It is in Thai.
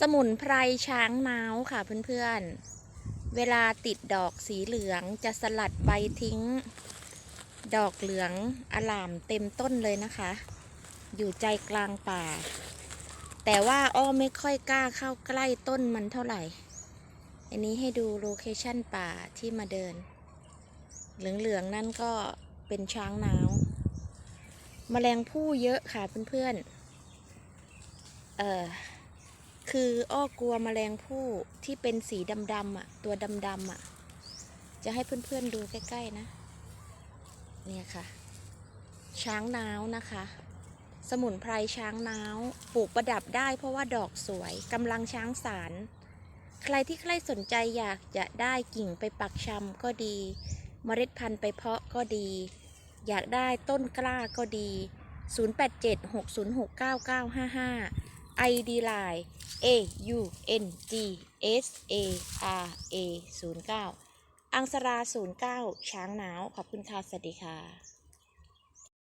สมุนไพรช้างน้าวค่ะเพื่อนๆ เวลาติดดอกสีเหลืองจะสลัดใบทิ้ง ดอกเหลืองอลามเต็มต้นเลยนะคะ อยู่ใจกลางป่า แต่ว่าอ้อไม่ค่อยกล้าเข้าใกล้ต้นมันเท่าไหร่ อันนี้ให้ดูโลเคชั่นป่าที่มาเดิน เหลืองๆนั่นก็เป็นช้างน้าวแมลงผู้เยอะค่ะเพื่อนๆ เอ่อ คืออ้อกลัวแมลงผู้ที่เป็นสีดำๆอะ ตัวดำๆอะ จะให้เพื่อนๆดูใกล้ๆนะ เนี่ยค่ะ ช้างน้าวนะคะ สมุนไพรช้างน้าวปลูกประดับได้เพราะว่าดอกสวยกำลังช้างสาร ใครที่ใครสนใจอยากจะได้กิ่งไปปักชำก็ดี เมล็ดพันธุ์ไปเพาะก็ดี อยากได้ต้นกล้าก็ดี 0876069955 ID Line A U N G S A R A 09อังสรา09ช้างหนาว ขอบคุณค่ะ สวัสดีค่ะ